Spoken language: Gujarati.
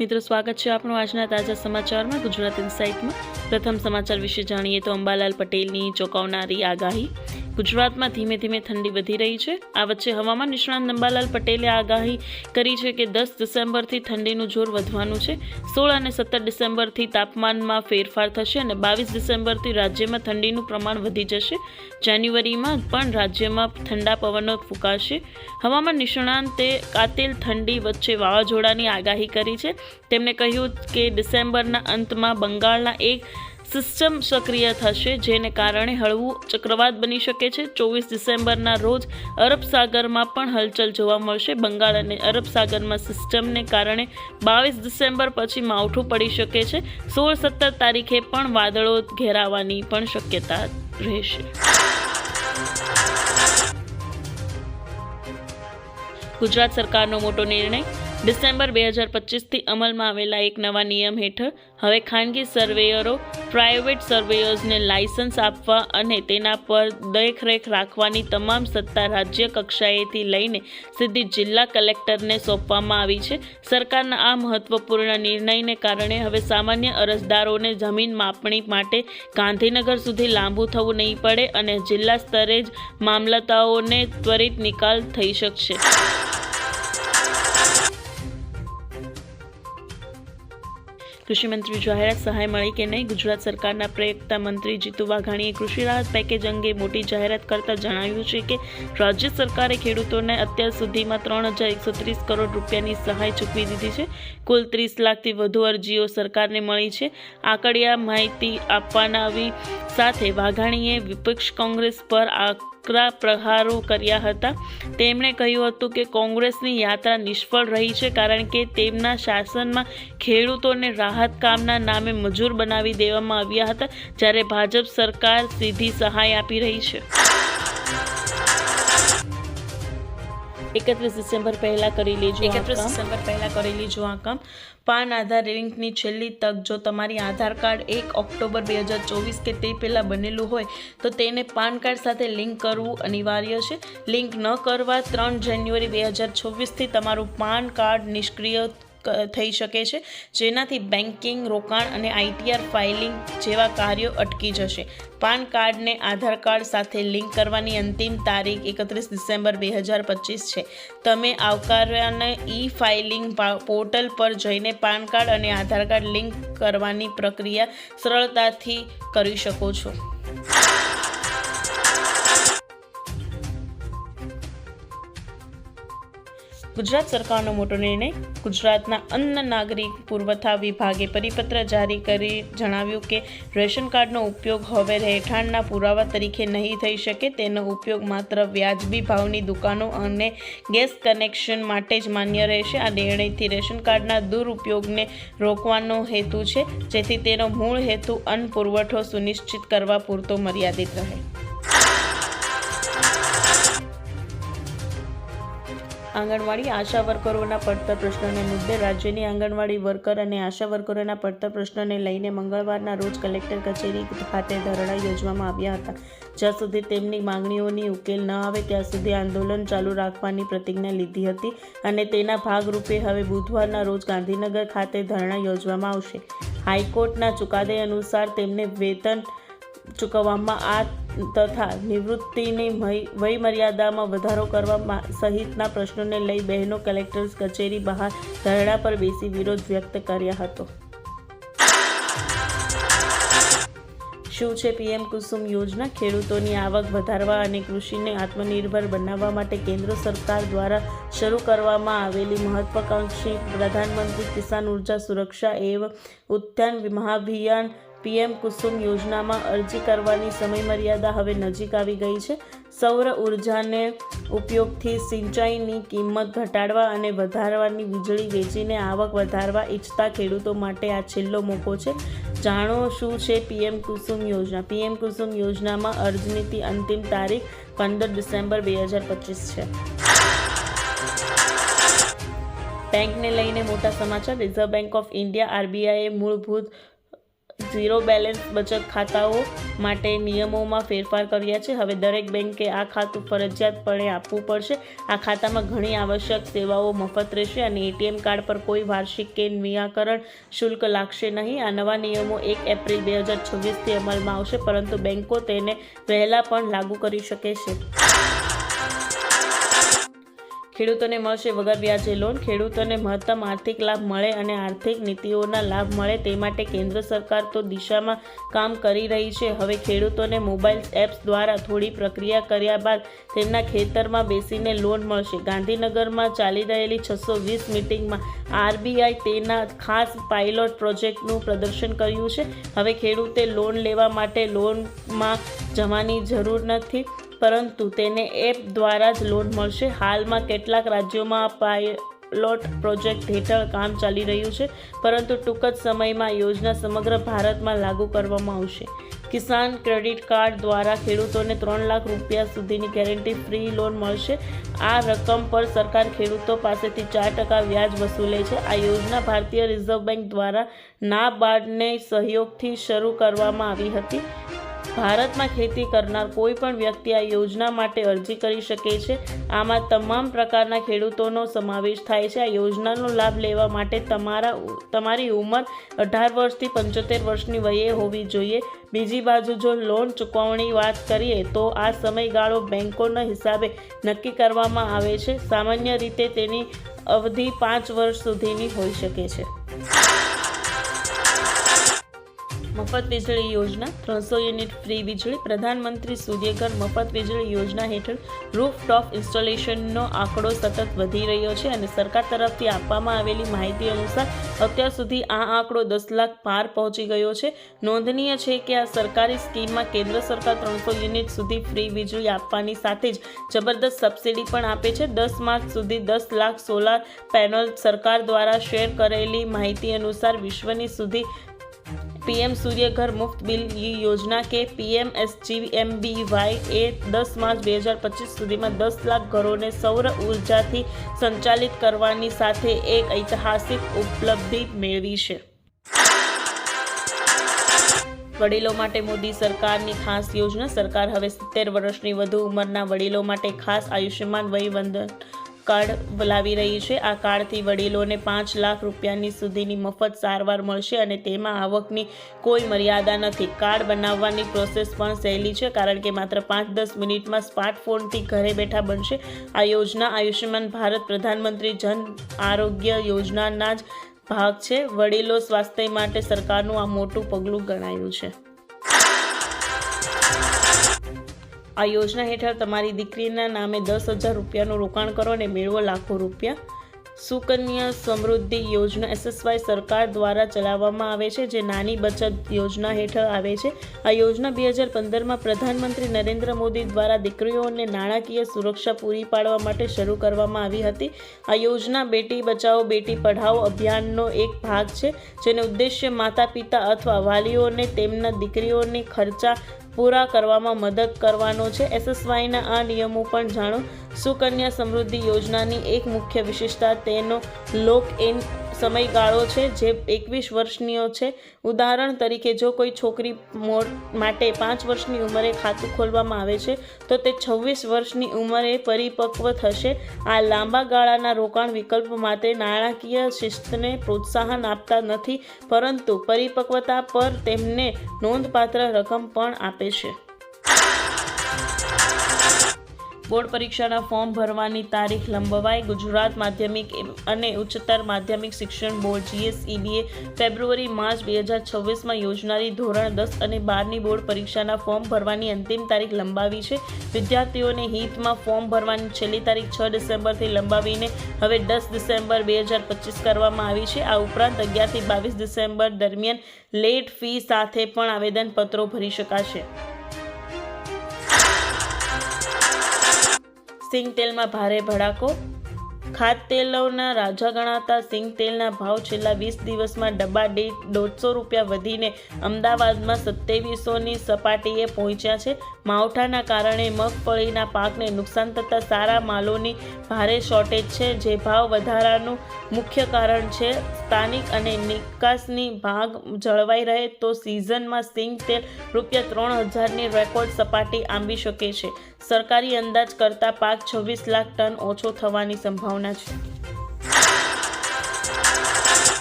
મિત્રો, સ્વાગત છે આપણું આજના તાજા સમાચારમાં ગુજરાત ઇન્સાઇટમાં પ્રથમ સમાચાર વિશે જાણીએ તો અંબાલાલ પટેલની ચોંકાવનારી આગાહી. ગુજરાતમાં ધીમે ધીમે ઠંડી વધી રહી છે. આ વચ્ચે હવામાન નિષ્ણાંત નંબાલાલ પટેલે આગાહી કરી છે કે દસ ડિસેમ્બરથી ઠંડીનું જોર વધવાનું છે. સોળ અને સત્તર ડિસેમ્બરથી તાપમાનમાં ફેરફાર થશે અને બાવીસ ડિસેમ્બરથી રાજ્યમાં ઠંડીનું પ્રમાણ વધી જશે. જાન્યુઆરીમાં પણ રાજ્યમાં ઠંડા પવનો ફૂંકાશે. હવામાન નિષ્ણાંતે કાતિલ ઠંડી વચ્ચે વાવાઝોડાની આગાહી કરી છે. તેમણે કહ્યું કે ડિસેમ્બરના અંતમાં બંગાળના એક સિસ્ટમ સક્રિય થશે, જેને કારણે હળવું ચક્રવાત બની શકે છે. ચોવીસ ડિસેમ્બરના રોજ અરબ સાગરમાં પણ હલચલ જોવા મળશે. બંગાળ અને અરબ સાગરમાં સિસ્ટમને કારણે બાવીસ ડિસેમ્બર પછી માવઠું પડી શકે છે. સોળ સત્તર તારીખે પણ વાદળો ઘેરાવાની પણ શક્યતા રહેશે. ગુજરાત સરકારનો મોટો નિર્ણય ડિસેમ્બર બે હજાર પચીસથી અમલમાં આવેલા એક નવા નિયમ હેઠળ હવે ખાનગી સર્વેયરો પ્રાઇવેટ સર્વેયર્સને લાયસન્સ આપવા અને તેના પર દેખરેખ રાખવાની તમામ સત્તા રાજ્ય કક્ષાએથી લઈને સીધી જિલ્લા કલેક્ટરને સોંપવામાં આવી છે. સરકારના આ મહત્વપૂર્ણ નિર્ણયને કારણે હવે સામાન્ય અરજદારોને જમીન માપણી માટે ગાંધીનગર સુધી લાંબુ થવું નહીં પડે અને જિલ્લા સ્તરે જ મામલતાઓને ત્વરિત નિકાલ થઈ શકશે. કૃષિમંત્રી જાહેરાત સહાય મળી કે નહીં, ગુજરાત સરકારના પ્રવક્તા મંત્રી જીતુ વાઘાણીએ કૃષિ રાહત પેકેજ અંગે મોટી જાહેરાત કરતા જણાવ્યું છે કે, રાજ્ય સરકારે ખેડૂતોને અત્યાર સુધીમાં ત્રણ હજાર એકસો ત્રીસ કરોડ રૂપિયાની સહાય ચૂકવી દીધી છે. કુલ ત્રીસ લાખથી વધુ અરજીઓ સરકારને મળી છે. આંકડિયા માહિતી આપવાના આવી સાથે વાઘાણીએ વિપક્ષ કોંગ્રેસ પર આકરા પ્રહારો કર્યા હતા. તેમણે કહ્યું હતું કે કોંગ્રેસની યાત્રા નિષ્ફળ રહી છે કારણ કે તેમના શાસનમાં ખેડૂતોને રાહત કામના નામે મજૂર બનાવી દેવામાં આવ્યા હતા, જ્યારે ભાજપ સરકાર સીધી સહાય આપી રહી છે. એકત્રીસ ડિસેમ્બર પહેલાં કરી લેજો એકત્રીસ ડિસેમ્બર પહેલાં કરી લેજો આ કામ. પાન આધાર લિંકની છેલ્લી તક જો તમારી આધાર કાર્ડ એક ઓક્ટોબર બે હજાર ચોવીસ કે તે પહેલાં બનેલું હોય તો તેને પાન કાર્ડ સાથે લિંક કરવું અનિવાર્ય છે. લિંક ન કરવા ત્રણ જાન્યુઆરી બે હજાર છવ્વીસથી તમારું પાન કાર્ડ નિષ્ક્રિય થઈ શકે છે, જેનાથી બેન્કિંગ, રોકાણ અને આઈટીઆર ફાઇલિંગ જેવા કાર્યો અટકી જશે. પાન કાર્ડને આધાર કાર્ડ સાથે લિંક કરવાની અંતિમ તારીખ એકત્રીસ ડિસેમ્બર બે હજાર પચીસ છે. તમે આવકાર્યાને ઈ ફાઇલિંગ પોર્ટલ પર જઈને પાન કાર્ડ અને આધાર કાર્ડ લિંક કરવાની પ્રક્રિયા સરળતાથી કરી શકો છો. ગુજરાત સરકારનો મોટો નિર્ણય ગુજરાતના અન્ન નાગરિક પુરવઠા વિભાગે પરિપત્ર જારી કરી જણાવ્યું કે રેશન કાર્ડનો ઉપયોગ હવે રહેઠાણના પુરાવા તરીકે નહીં થઈ શકે. તેનો ઉપયોગ માત્ર વ્યાજબી ભાવની દુકાનો અને ગેસ કનેક્શન માટે જ માન્ય રહેશે. આ નિર્ણયથી રેશન કાર્ડના દુરુપયોગને રોકવાનો હેતુ છે. જેથી તેનો મૂળ હેતુ અન્ન પુરવઠો સુનિશ્ચિત કરવા પૂરતો મર્યાદિત રહે. આંગણવાડી આશા વર્કરોના પડતર પ્રશ્નોને મુદ્દે રાજ્યની આંગણવાડી વર્કર અને આશા વર્કરોના પડતર પ્રશ્નોને લઈને મંગળવારના રોજ કલેક્ટર કચેરી ખાતે ધરણા યોજવામાં આવ્યા હતા. જ્યાં સુધી તેમની માંગણીઓની ઉકેલ ન આવે, ત્યાં સુધી આંદોલન ચાલુ રાખવાની પ્રતિજ્ઞા લીધી હતી અને તેના ભાગરૂપે હવે બુધવારના રોજ ગાંધીનગર ખાતે ધરણા યોજવામાં આવશે. હાઈકોર્ટના ચુકાદે અનુસાર તેમને વેતન ચૂકવવામાં આ તથા નિવૃત્તિની વયમર્યાદામાં વધારો કરવા સહિતના પ્રશ્નોને લઈ બહેનો કલેક્ટર કચેરી બહાર ધરણા પર બેસી વિરોધ વ્યક્ત કર્યા હતો. શું છે પીએમ કુસુમ યોજના? ખેડૂતોની આવક વધારવા અને કૃષિને આત્મનિર્ભર બનાવવા માટે કેન્દ્ર સરકાર દ્વારા શરૂ કરવામાં આવેલી મહત્વાકાંક્ષી પ્રધાનમંત્રી કિસાન ઊર્જા સુરક્ષા એવં ઉત્થાન મહાભિયાન પીએમ કુસુમ યોજનામાં અરજી કરવાની સમયમર્યાદા હવે નજીક આવી ગઈ છે. સૌર ઉર્જાને ઉપયોગથી સિંચાઈની કિંમત ઘટાડવા અને વધારવાની વીજળી વેચીને આવક વધારવા ઈચ્છતા ખેડૂતો માટે આ છેલ્લો મોકો છે. જાણો શું છે પીએમ કુસુમ યોજના? પીએમ કુસુમ યોજનામાં અરજીની અંતિમ તારીખ પંદર ડિસેમ્બર બે હજાર પચીસ છે. બેંકને લઈને મોટા સમાચાર. રિઝર્વ બેંક ઓફ ઇન્ડિયા, આરબીઆઈએ મૂળભૂત ઝીરો બેલેન્સ બચત ખાતાઓ માટે નિયમોમાં ફેરફાર કર્યા છે. હવે દરેક બેંકે આ ખાતું ફરજિયાતપણે આપવું પડશે. આ ખાતામાં ઘણી આવશ્યક સેવાઓ મફત રહેશે અને એટીએમ કાર્ડ પર કોઈ વાર્ષિક કે નિરાકરણ શુલ્ક લાગશે નહીં. આ નવા નિયમો એક એપ્રિલ બે હજાર છવ્વીસથી અમલમાં આવશે, પરંતુ બેંકો તેને વહેલા પણ લાગુ કરી શકે છે. ખેડૂતોને મળશે વગર વ્યાજે લોન. ખેડૂતોને મહત્તમ આર્થિક લાભ મળે અને આર્થિક નીતિઓના લાભ મળે તે માટે કેન્દ્ર સરકાર તો દિશામાં કામ કરી રહી છે. હવે ખેડૂતોને મોબાઈલ એપ્સ દ્વારા થોડી પ્રક્રિયા કર્યા બાદ તેમના ખેતરમાં બેસીને લોન મળશે. ગાંધીનગરમાં ચાલી રહેલી છસો વીસ મિટિંગમાં આરબીઆઈ તેના ખાસ પાયલોટ પ્રોજેક્ટનું પ્રદર્શન કર્યું છે. હવે ખેડૂતે લોન લેવા માટે લોનમાં જવાની જરૂર નથી. પરંતુ તેને એપ દ્વારા જ લોન મળશે. હાલમાં કેટલાક રાજ્યોમાં પાયલોટ પ્રોજેક્ટ હેઠળ કામ ચાલી રહ્યું છે, પરંતુ ટૂંક જ સમયમાં યોજના સમગ્ર ભારતમાં લાગુ કરવામાં આવશે. કિસાન ક્રેડિટ કાર્ડ દ્વારા ખેડૂતોને ત્રણ લાખ રૂપિયા સુધીની ગેરંટી ફ્રી લોન મળશે. આ રકમ પર સરકાર ખેડૂતો પાસેથી ચાર ટકા વ્યાજ વસૂલે છે. આ યોજના ભારતીય રિઝર્વ બેંક દ્વારા નાબાર્ડને સહયોગથી શરૂ કરવામાં આવી હતી. ભારતમાં ખેતી કરનાર કોઈ પણ વ્યક્તિ આ યોજના માટે અરજી કરી શકે છે. આમાં તમામ પ્રકારના ખેડૂતોનો સમાવેશ થાય છે. આ યોજનાનો લાભ લેવા માટે તમારા તમારી ઉંમર અઢાર વર્ષથી પંચોતેર વર્ષની વયે હોવી જોઈએ. બીજી બાજુ જો લોન ચૂકવણી વાત કરીએ તો આ સમયગાળો બેંકોના હિસાબે નક્કી કરવામાં આવે છે. સામાન્ય રીતે તેની અવધિ પાંચ વર્ષ સુધીની હોઈ શકે છે. મફત વીજળી યોજના, ત્રણસો યુનિટ ફ્રી વીજળી, પ્રધાનમંત્રી સૂર્યઘર મફત વીજળી યોજના હેઠળ રૂફટોપ ઇન્સ્ટોલેશનનો આંકડો સતત વધી રહ્યો છે અને સરકાર તરફથી આપવામાં આવેલી માહિતી અનુસાર અત્યાર સુધી આ આંકડો દસ લાખ પાર પહોંચી ગયો છે. નોંધનીય છે કે આ સરકારી સ્કીમમાં કેન્દ્ર સરકાર ત્રણસો યુનિટ સુધી ફ્રી વીજળી આપવાની સાથે જ જબરદસ્ત સબસિડી પણ આપે છે. દસ માર્ચ સુધી દસ લાખ સોલાર પેનલ સરકાર દ્વારા શેર કરેલી માહિતી અનુસાર વિશ્વની સુધી પીએમ સૂર્યઘર મુફ્ત બિલ યોજના કે પીએમ એસજીએમબીવાય એ દસ માર્ચ બે હજાર પચીસ સુધીમાં દસ લાખ ઘરોને સૌર ઉર્જાથી સંચાલિત કરવાની સાથે એક ઐતિહાસિક ઉપલબ્ધિ મેળવી છે. વડીલો માટે મોદી સરકારની ખાસ યોજના. સરકાર હવે સિત્તેર વર્ષની વધુ ઉંમરના વડીલો માટે ખાસ આયુષ્યમાન વયવંદન કાર્ડ લાવી રહી છે. આ કાર્ડથી વડીલોને પાંચ લાખ રૂપિયાની સુધીની મફત સારવાર મળશે અને તેમાં આવકની કોઈ મર્યાદા નથી. કાર્ડ બનાવવાની પ્રોસેસ પણ સહેલી છે, કારણ કે માત્ર પાંચ દસ મિનિટમાં સ્માર્ટફોનથી ઘરે બેઠા બનશે. આ યોજના આયુષ્યમાન ભારત પ્રધાનમંત્રી જન આરોગ્ય યોજનાના જ ભાગ છે. વડીલો સ્વાસ્થ્ય માટે સરકારનું આ મોટું પગલું ગણાયું છે. આ યોજના હેઠળ તમારી દીકરીના નામે દસ હજાર રૂપિયાનું રોકાણ કરો અને મેળવો લાખો રૂપિયા. સુકન્યા સમૃદ્ધિ યોજના એસએસવાય સરકાર દ્વારા ચલાવવામાં આવે છે, જે નાની બચત યોજના હેઠળ આવે છે. આ યોજના બે હજાર પંદરમાં પ્રધાનમંત્રી નરેન્દ્ર મોદી દ્વારા દીકરીઓને નાણાકીય સુરક્ષા પૂરી પાડવા માટે શરૂ કરવામાં આવી હતી. આ યોજના બેટી બચાવો, બેટી પઢાઓ અભિયાનનો એક ભાગ છે, જેનો ઉદ્દેશ્ય માતા પિતા અથવા વાલીઓને તેમના દીકરીઓની ખર્ચા પૂરા કરવામાં મદદ કરવાનો છે. એસએસવાયના આ નિયમો પણ જાણો. સુકન્યા સમૃદ્ધિ યોજનાની એક મુખ્ય વિશેષતા તેનો લોક ઇન સમયગાળો છે, જે એકવીસ વર્ષનીઓ છે. ઉદાહરણ તરીકે, જો કોઈ છોકરી માટે પાંચ વર્ષની ઉંમરે ખાતું ખોલવામાં આવે છે, તો તે છવ્વીસ વર્ષની ઉંમરે પરિપક્વ થશે. આ લાંબા ગાળાના રોકાણ વિકલ્પ માટે નાણાકીય શિસ્તને પ્રોત્સાહન આપતા નથી, પરંતુ પરિપક્વતા પર તેમને નોંધપાત્ર રકમ પણ આપે છે. બોર્ડ પરીક્ષાના ફોર્મ ભરવાની તારીખ લંબાવાઈ. ગુજરાત માધ્યમિક અને ઉચ્ચતર માધ્યમિક શિક્ષણ બોર્ડ જીએસઈબીએ ફેબ્રુઆરી, માર્ચ બે હજાર છવ્વીસમાં યોજનારી ધોરણ દસ અને બારની બોર્ડ પરીક્ષાના ફોર્મ ભરવાની અંતિમ તારીખ લંબાવી છે. વિદ્યાર્થીઓને હિતમાં ફોર્મ ભરવાની છેલ્લી તારીખ છ ડિસેમ્બરથી લંબાવીને હવે દસ ડિસેમ્બર બે હજાર પચીસ કરવામાં આવી છે. આ ઉપરાંત અગિયારથી બાવીસ ડિસેમ્બર દરમિયાન લેટ ફી સાથે પણ આવેદનપત્રો ભરી શકાશે. સિંગતેલમાં ભારે ભડાકો ખાદ્યતેલોના રાજા ગણાતા સિંગ તેલના ભાવ છેલ્લા વીસ દિવસમાં ડબ્બા દીઠ દોઢસો રૂપિયા વધીને અમદાવાદમાં સત્યાવીસોની સપાટીએ પહોંચ્યા છે. માવઠાના કારણે મગફળીના પાકને નુકસાન થતાં સારા માલોની ભારે શોર્ટેજ છે, જે ભાવ વધારાનું મુખ્ય કારણ છે. સ્થાનિક અને નિકાસની ભાગ જળવાઈ રહે તો સિઝનમાં સિંગ તેલ રૂપિયા ત્રણ હજારની રેકોર્ડ સપાટી આંબી શકે છે. સરકારી અંદાજ કરતાં પાક છવ્વીસ લાખ ટન ઓછો થવાની સંભાવના છે